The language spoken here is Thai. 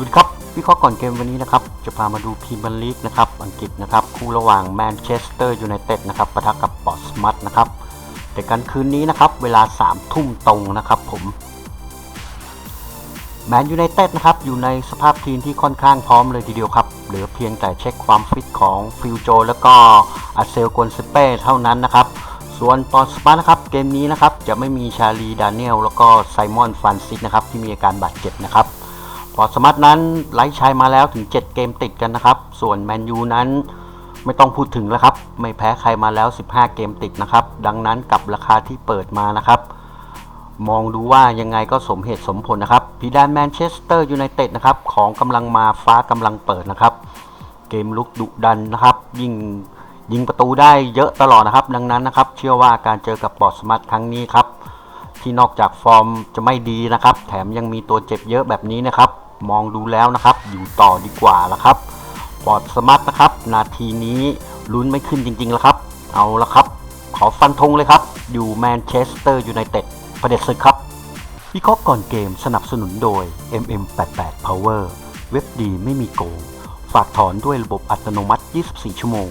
สวัสดีครับวิเคราะห์ก่อนเกมวันนี้นะครับ จะพามาดูพรีเมียร์ลีกนะครับ อังกฤษนะครับ คู่ระหว่างแมนเชสเตอร์ยูไนเต็ดนะครับปะทะกับปอร์สมัตนะครับแต่กันคืนนี้นะครับ เวลา3ทุ่มตรงนะครับผมแมนยูไนเต็ดนะครับ อยู่ในสภาพทีมที่ค่อนข้างพร้อมเลยทีเดียวครับ เหลือเพียงแต่เช็คความฟิตของฟิลโจ แล้วก็อาเซลกอนเซเป้เท่านั้นนะครับ ส่วนปอร์สมัตนะครับเกมนี้นะครับจะไม่มีชาลีดานิเอลแล้วก็ไซมอนฟรานซิสนะครับที่มีอาการบาดเจ็บนะครับ อสมัตนั้นไล่ชัยมาแล้วถึง 7 เกมติดกันนะครับ ส่วนแมนยูนั้นไม่ต้องพูดถึงแล้วครับ ไม่แพ้ใครมาแล้ว 15 เกมติดนะครับ ดังนั้นกับราคาที่เปิดมานะครับ มองดูว่ายังไงก็สมเหตุสมผลนะครับพีดานแมนเชสเตอร์ยูไนเต็ดนะครับ ของกำลังมาฟ้ากำลังเปิดนะครับ เกมลุกดุดันนะครับ ยิ่งยิงประตูได้เยอะตลอดนะครับ ดังนั้นนะครับ เชื่อว่าการเจอกับปอสมัตครั้งนี้ครับ ที่นอกจากฟอร์มจะไม่ดีนะครับ แถมยังมีตัวเจ็บเยอะแบบนี้นะครับ มองดูแล้วนะครับ อยู่ต่อดีกว่าละครับปอดสมัตนะครับ นาทีนี้ลุ้นไม่ขึ้นจริงๆแล้วครับ เอาละครับ ขอฟันธงเลยครับ อยู่แมนเชสเตอร์ยูไนเต็ดประเด็นศึกครับวิเคราะห์ก่อนเกมสนับสนุนโดย MM88 Power เว็บดีไม่มีโกง ฝากถอนด้วยระบบอัตโนมัติ 24 ชั่วโมง